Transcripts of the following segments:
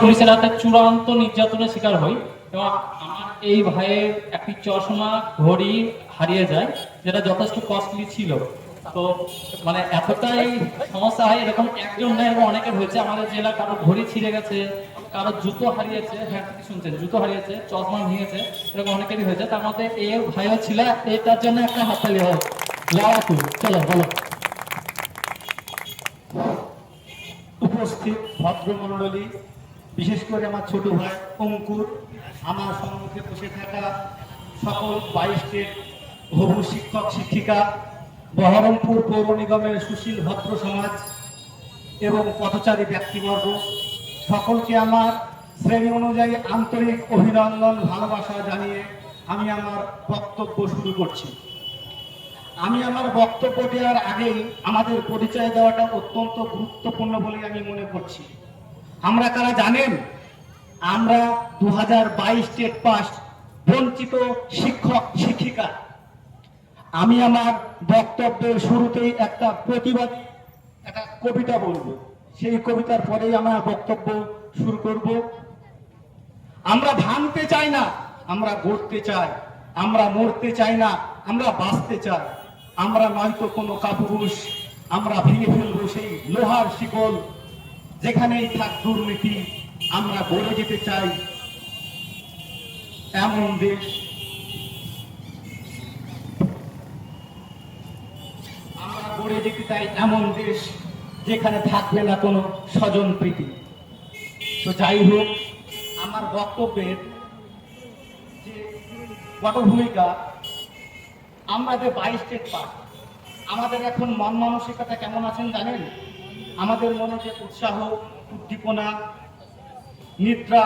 পুলিশের হাতে চূড়ান্ত নির্যাতনের শিকার হই। এবং আমার এই ভাইয়ের একটি চশমা ঘড়ি হারিয়ে যায়, যেটা যথেষ্ট কস্টলি ছিল। তো মানে এতটাই সমস্যা হয়, এরকম একজন না এরকম অনেকের হয়েছে, আমাদের জেলা কারও ঘড়ি ছিঁড়ে গেছে, কারও জুতো হারিয়েছে হ্যাঁ ঠিকই শুনছেন, জুতো হারিয়েছে, চশমা ভেঙেছে এরকম অনেকেরই হয়েছে। তার মধ্যে এই ভাইও ছিল, এটার জন্য একটা হাততালি হোক লাগাতু চলো, বলো। উপস্থিত ভদ্রমণ্ডলী বিশেষ করে আমার ছোট ভাই অঙ্কুর, আমার সম্মুখে বসে থাকা সকল বাইশটি হবু শিক্ষক, শিক্ষিকা, বহরমপুর পৌর নিগমের সুশীল ভদ্র সমাজ এবং পথচারী ব্যক্তিবর্গ, সকলকে আমার শ্রেণি অনুযায়ী আন্তরিক অভিনন্দন, ভালোবাসা জানিয়ে আমি আমার বক্তব্য শুরু করছি। আমি আমার বক্তব্য দেওয়ার আগেই আমাদের পরিচয় দেওয়াটা অত্যন্ত গুরুত্বপূর্ণ বলে আমি মনে করছি। আমরা কারা জানেন? আমরা দু হাজার বাইশ স্টেট পাস বঞ্চিত শিক্ষক, শিক্ষিকা। আমি আমার বক্তব্যের শুরুতেই একটা প্রতিবাদী, একটা কবিতা বলব। সেই কবিতার পরেই আমার বক্তব্য শুরু করব। আমরা ভাঙতে চাই না, আমরা গড়তে চাই। আমরা মরতে চাই না, আমরা বাঁচতে চাই। আমরা নয়তো কোনো কাপুরুষ, আমরা ভেঙে ফেলব সেই লোহার শিকল। যেখানেই থাক দুর্নীতি আমরা গড়ে যেতে চাই, এমন দেশ। আমরা গড়ে যেতে চাই এমন দেশ যেখানে থাকবে না কোনো স্বজন প্রীতি। তো যাই হোক, আমার বক্তব্যের যে পটভূমিকা, আমরা যে বাইশ স্টেট পাস আমাদের এখন মন মানসিকতা কেমন আছেন জানেন? আমাদের মনে যে উৎসাহ, উদ্দীপনা, নিদ্রা,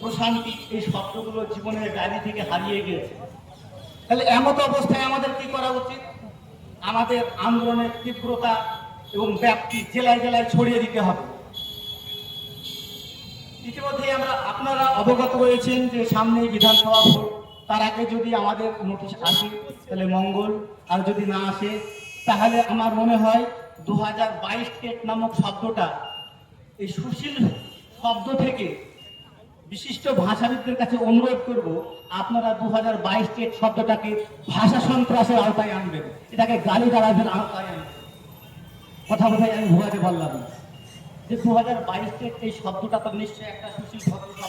প্রশান্তি এই শব্দগুলো জীবনের গাড়ি থেকে হারিয়ে গিয়েছে। তাহলে এমত অবস্থায় আমাদের কি করা উচিত? আমাদের আন্দোলনের তীব্রতা এবং ব্যাপ্তি জেলায় জেলায় ছড়িয়ে দিতে হবে। ইতিমধ্যে আমরা আপনারা অবগত রয়েছেন যে সামনে বিধানসভা ভোট। তার আগে যদি আমাদের নোটিশ আসে, তাহলে মঙ্গল। আর যদি না আসে, তাহলে আমার মনে হয় দু হাজার টেট নামক শব্দটা এই সুশীল শব্দ থেকে বিশিষ্ট ভাষাবিদদের কাছে অনুরোধ করব, আপনারা দু হাজার বাইশ টেট শব্দটাকে ভাষা সন্ত্রাসের আওতায় আনবেন। এটাকে গালি গালাজের আওতায় আনবেন। কথা বোধহয় আমি ভুয়াতে না। যে দু হাজার বাইশ এই শব্দটা তো নিশ্চয়ই একটা সুশীল ভদ্র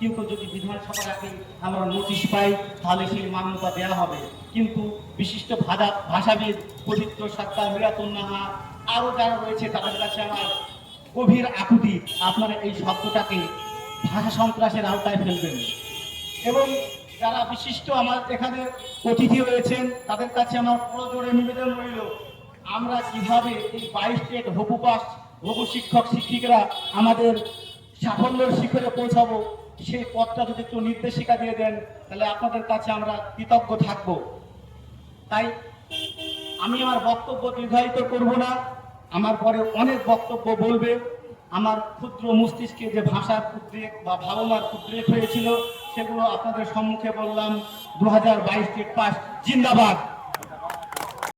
শব্দ কিন্তু যদি বিধানসভার আগে আমরা নোটিশ পাই, তাহলে সেই মান্যতা দেওয়া হবে। কিন্তু বিশিষ্ট ভাষা ভাষাবিদ পবিত্র সত্তা মিরাতুন নাহা আরও যারা রয়েছে, তাদের কাছে আমার গভীর আকুতি, আপনারা এই শব্দটাকে ভাষা সন্ত্রাসের আওতায় ফেলবেন। এবং যারা বিশিষ্ট আমার এখানে অতিথি রয়েছেন, তাদের কাছে আমার প্রজোরে নিবেদন রইল, আমরা কীভাবে এই বাইশ স্টেট হবু পাস হবু শিক্ষক শিক্ষিকারা আমাদের সাফল্যের শিখরে পৌঁছাবো? সেই পথটা যদি একটু নির্দেশিকা দিয়ে দেন, তাহলে আপনাদের কাছে আমরা কৃতজ্ঞ থাকব। তাই আমি আমার বক্তব্য নির্ধারিত করব না। আমার পরে অনেক বক্তব্য বলবে। আমার ক্ষুদ্র মস্তিষ্কে যে ভাষার উদ্রেক বা ভাবনার উদ্রেক হয়েছিল, সেগুলো আপনাদের সম্মুখে বললাম। দু হাজার বাইশ পাস, জিন্দাবাদ।